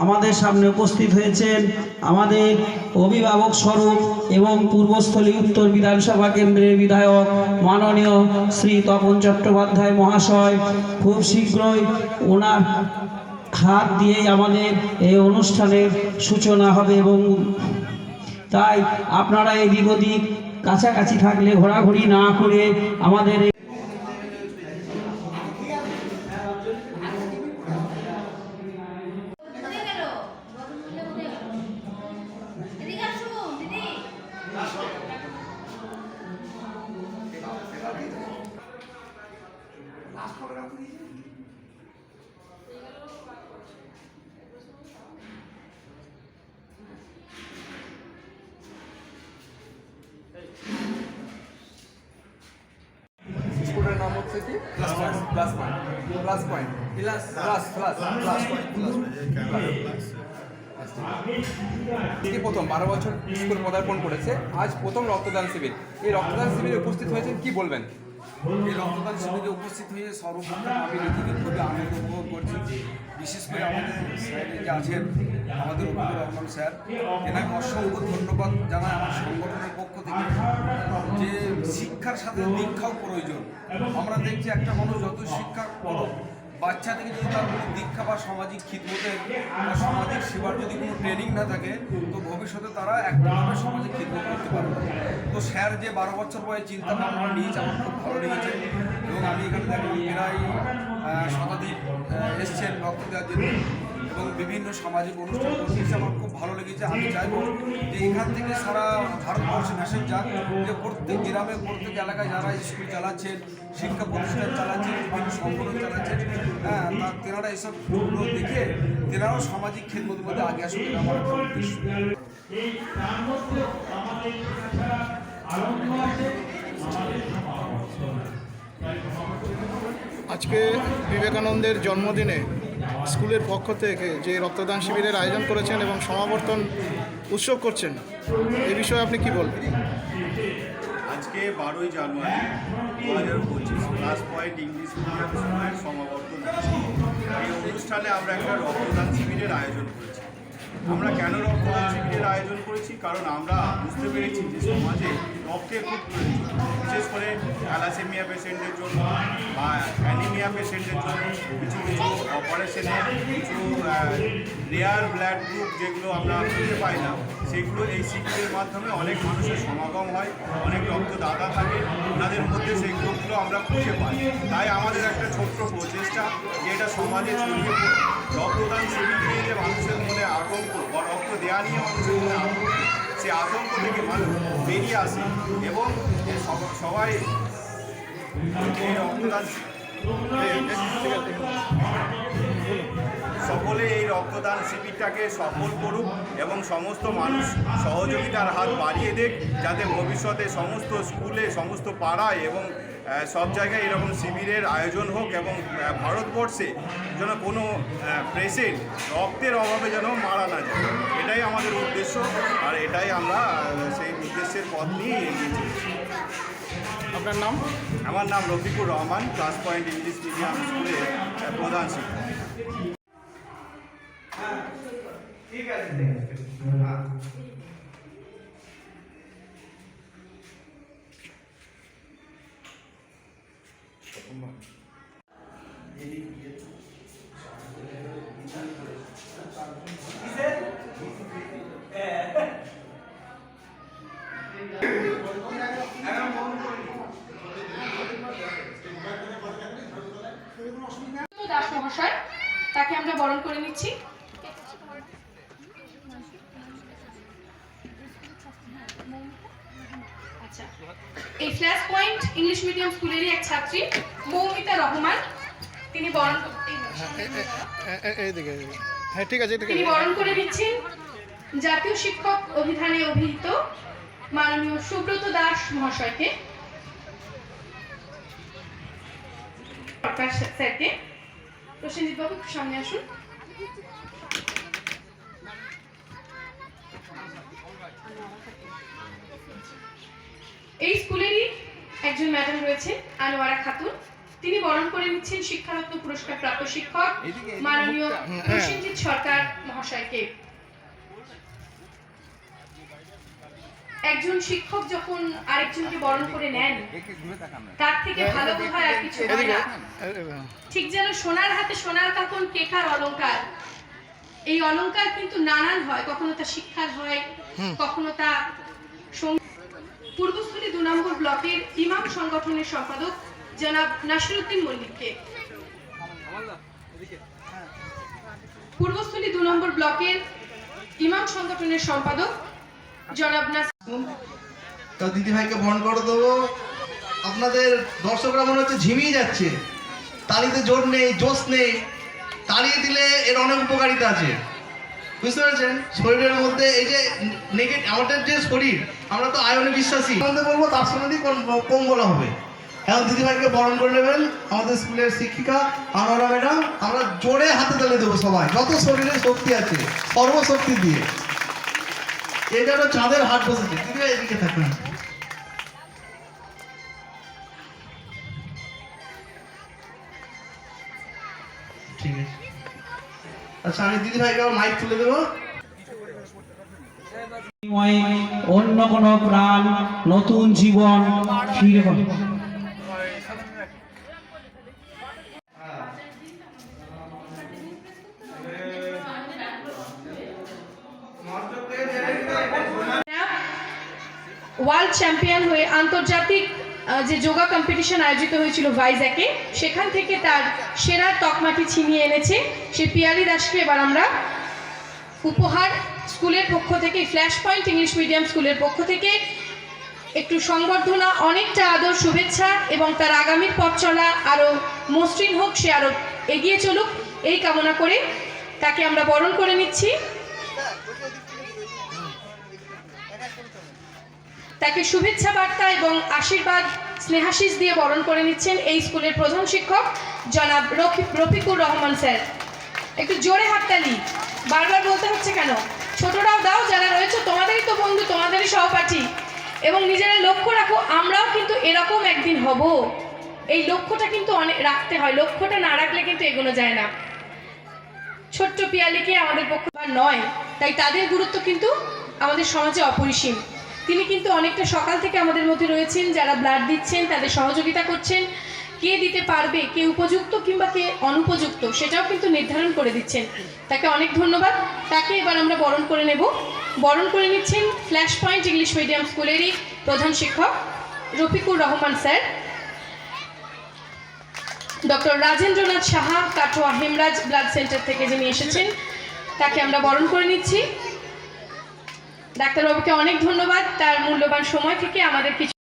আমাদের সামনে উপস্থিত হয়েছেন আমাদের অভিভাবক স্বরূপ এবং পূর্বস্থলী উত্তর বিধানসভা কেন্দ্রের বিধায়ক মাননীয় শ্রী তপন চট্টোপাধ্যায় মহাশয়। খুব শীঘ্রই ওনার হাত দিয়েই আমাদের এই অনুষ্ঠানের সূচনা হবে এবং তাই আপনারা এদিক ওদিক কাছাকাছি থাকলে ঘোরাঘুরি না করে আমাদের স্কুলের নাম হচ্ছে কি plus point plus point plus point plus plus plus plus আজকে প্রথম বারো বছর স্কুল পদার্পণ করেছে আজ প্রথম রক্তদান শিবির এই রক্তদান শিবিরে উপস্থিত হয়েছেন কি বলবেন এই রক্তদান শিবিরে উপস্থিত হয়ে সর্বপ্রথম আমি নিজেকে খুবই আনন্দ উপভোগ করছি বিশেষ করে আমাদের যে আছেন আমাদের রহমান স্যার, এনাকে অসংখ্য ধন্যবাদ আমার সংগঠনের পক্ষ থেকে যে শিক্ষার সাথে দীক্ষাও প্রয়োজন। আমরা দেখছি একটা মানুষ যত শিক্ষা করো বাচ্চা থেকে যদি তার কোনো দীক্ষা বা সামাজিক খিদমতের বা সামাজিক সেবার যদি কোনো ট্রেনিং না থাকে তো ভবিষ্যতে তারা একটাভাবে সামাজিক খিদমত করতে পারবে। তো স্যার যে বারো বছর বয়সে চিন্তা ভাবনা নিয়েছে আমার খুব ভালো লেগেছে এবং আমি এখানে দেখলাম আহ, শতাধিক এসছেন রক্ত দেওয়ার জন্য এবং বিভিন্ন সামাজিক অনুষ্ঠান আমার খুব ভালো লেগেছে আমি চাইব যে এখান থেকে সারা ভারতবর্ষে মেসেজ যাক যে প্রত্যেক গ্রামে, প্রত্যেক এলাকায় যারা স্কুল চালাচ্ছেন, শিক্ষা প্রতিষ্ঠান চালাচ্ছেন, বিভিন্ন সংগঠন চালাচ্ছেন হ্যাঁ তা তেনারা এইসবগুলো দেখে তেনারাও সামাজিক খেদমত মধ্যে আগে আসুন আমার আজকে বিবেকানন্দের জন্মদিনে স্কুলের পক্ষ থেকে যে রক্তদান শিবিরের আয়োজন করেছেন এবং সমাবর্তন উৎসব করছেন এই বিষয়ে আপনি কি বলবেন? আজকে বারোই জানুয়ারি দু হাজার পঁচিশ ক্লাস পয়েন্ট ইংলিশ মিডিয়াম স্কুলের সমাবর্তন। এই অনুষ্ঠানে আমরা একটা রক্তদান শিবিরের আয়োজন করেছি। আমরা কেন রক্তদান শিবিরের আয়োজন করেছি? কারণ আমরা বুঝতে পেরেছি যে সমাজে রক্তের খুব বিশেষ করে থ্যালাসেমিয়া পেশেন্টের জন্য বা অ্যানিমিয়া পেশেন্টের জন্য কিছু কিছু অপারেশনে কিছু রেয়ার ব্লাড গ্রুপ যেগুলো আমরা খুঁজে পাই না, সেগুলো এই শিবিরের মাধ্যমে অনেক মানুষের সমাগম হয়, অনেক রক্তদাতা থাকে, ওনাদের মধ্যে সেই গ্রুপগুলো আমরা খুঁজে পাই। তাই আমাদের একটা ছোট্ট প্রচেষ্টা যেটা সমাজে ছড়িয়ে রক্তদান শিবির নিয়ে যে মানুষের মনে আতঙ্ক বা রক্ত দেওয়া নিয়ে মানুষের মনে আতঙ্ক সেই আতঙ্ক থেকে মানুষ বেরিয়ে আসে এবং সবাই সকলে এই রক্তদান শিবিরটাকে সফল করুক এবং সমস্ত মানুষ সহযোগিতার হাত বাড়িয়ে দেখ, যাতে ভবিষ্যতে সমস্ত স্কুলে, সমস্ত পাড়ায় এবং সব জায়গায় এরকম শিবিরের আয়োজন হোক এবং ভারতবর্ষে যেন কোনো পেশেন্ট রক্তের অভাবে যেন মারা না যায়। এটাই আমাদের উদ্দেশ্য আর এটাই আমরা সেই উদ্দেশ্যের পথ নিয়ে এগিয়ে চলেছি। আপনার নাম? আমার নাম Rafiqur Rahman class point English medium স্কুলের প্রধান শিক্ষক। দাস বরণ করে নিচ্ছি। আচ্ছা। এই ফ্ল্যাশ পয়েন্ট ইংলিশ মিডিয়াম স্কুলেরই এক ছাত্রী মৌমিতা রহমান। তিনি বরণ এইদিকে। হ্যাঁ ঠিক আছে তিনি বরণ করে দিচ্ছেন জাতীয় শিক্ষক অভিধানে অভিহিত মাননীয় সুব্রত দাস মহাশয়কে। প্রকাশ স্যারকে। প্রসেনজিৎ বাবু সামনে আসুন এই স্কুলেরই একজন ম্যাডাম রয়েছে আনোয়ারা খাতুন তিনি বরণ করে নিচ্ছেন শিক্ষারত্ন পুরস্কার প্রাপ্ত শিক্ষক মাননীয়। প্রসেনজিৎ সরকার মহাশয়কে একজন শিক্ষক যখন আরেকজনকে বরণ করে নেন তার থেকে ভালো বোধ হয় আর কিছু হয় না। ঠিক যেন সোনার হাতে সোনার কাকন কেকার অলংকার? এই অলংকার কিন্তু নানান হয় কখনো তা শিক্ষার হয় কখনো তা পূর্বস্থলী দু নম্বর ব্লকের ইমাম সংগঠনের সম্পাদক জনাব নাসিরুদ্দিন মল্লিককে। পূর্বস্থলী দু নম্বর ব্লকের ইমাম সংগঠনের সম্পাদক জনাব নাস তো দিদিভাইকে বরণ করে দেবো। আপনাদের দর্শকরা মনে হচ্ছে ঝিমিয়ে যাচ্ছে। তালিতে জোর নেই, জোশ নেই। তাড়িয়ে দিলে এর অনেক উপকারিতা আছে। বুঝতে পেরেছেন? শরীরের মধ্যে এই যে নেগেটিভ আমাদের যে শরীর, আমরা তো আয়নে বিশ্বাসী। আমাদের বলব, তার সঙ্গে কম বলা হবে। এখন দিদিভাইকে বরণ করে নেবেন আমাদের স্কুলের শিক্ষিকা আনোয়ারা ম্যাডাম। আমরা জোরে হাতে তালে দেবো সবাই। যত শরীরে শক্তি আছে, সর্বশক্তি দিয়ে। হলো চাঁদের হাট বসেছে। দিদিভাই এদিকে আচ্ছা মাইক তুলে দেবো। অন্য কোনো প্রাণ নতুন জীবন ফিরে ওয়ার্ল্ড চ্যাম্পিয়ন হয়ে আন্তর্জাতিক যে যোগা কম্পিটিশন আয়োজিত হয়েছিল ভাইজ্যাকে সেখান থেকে তার সেরা তকমাটি ছিনিয়ে এনেছে। সে পিয়ালি দাসকে এবার আমরা উপহার স্কুলের পক্ষ থেকে ফ্ল্যাশ পয়েন্ট ইংলিশ মিডিয়াম স্কুলের পক্ষ থেকে একটু সংবর্ধনা, অনেকটা আদর, শুভেচ্ছা এবং তার আগামীর পথ চলা আরও মসৃণ হোক, সে আরও এগিয়ে চলুক। এই কামনা করে তাকে আমরা বরণ করে নিচ্ছি। তাকে শুভেচ্ছা বার্তা এবং আশীর্বাদ স্নেহাশিস দিয়ে বরণ করে নিচ্ছেন এই স্কুলের প্রধান শিক্ষক জনাব রফি- রফিকুর রহমান স্যার। একটু জোরে হাততালি। বারবার বলতে হচ্ছে কেন? ছোটরাও দাও, যারা রয়েছে তোমাদেরই তো বন্ধু, তোমাদেরই সহপাঠী। এবং নিজেরা লক্ষ্য রাখো, আমরাও কিন্তু এরকম একদিন হব। এই লক্ষ্যটা কিন্তু অনেক রাখতে হয়। লক্ষ্যটা না রাখলে কিন্তু এগোনো যায় না। ছোট্ট পিয়ালিকে আমাদের পক্ষ নয়, তাই তাদের গুরুত্ব কিন্তু আমাদের সমাজে অপরিসীম। তিনি কিন্তু অনেকটা সকাল থেকে আমাদের মধ্যে রয়েছেন, যারা ব্লাড দিচ্ছেন, তাদের সহযোগিতা করছেন। কে দিতে পারবে, কে উপযুক্ত কিংবা কে অনুপযুক্ত, সেটাও কিন্তু নির্ধারণ করে দিচ্ছেন। তাকে অনেক ধন্যবাদ। তাকে এবার আমরা বরণ করে নেব। বরণ করে নিচ্ছেন ফ্ল্যাশ পয়েন্ট ইংলিশ মিডিয়াম স্কুলেরই প্রধান শিক্ষক Rafiqur Rahman sir, doctor Rajendranath Saha, Katwa Hemraj blood centre থেকে যিনি এসেছেন, তাকে আমরা বরণ করে নিচ্ছি। ডাক্তারবাবুকে অনেক ধন্যবাদ। তার মূল্যবান সময় থেকে আমাদের কিছু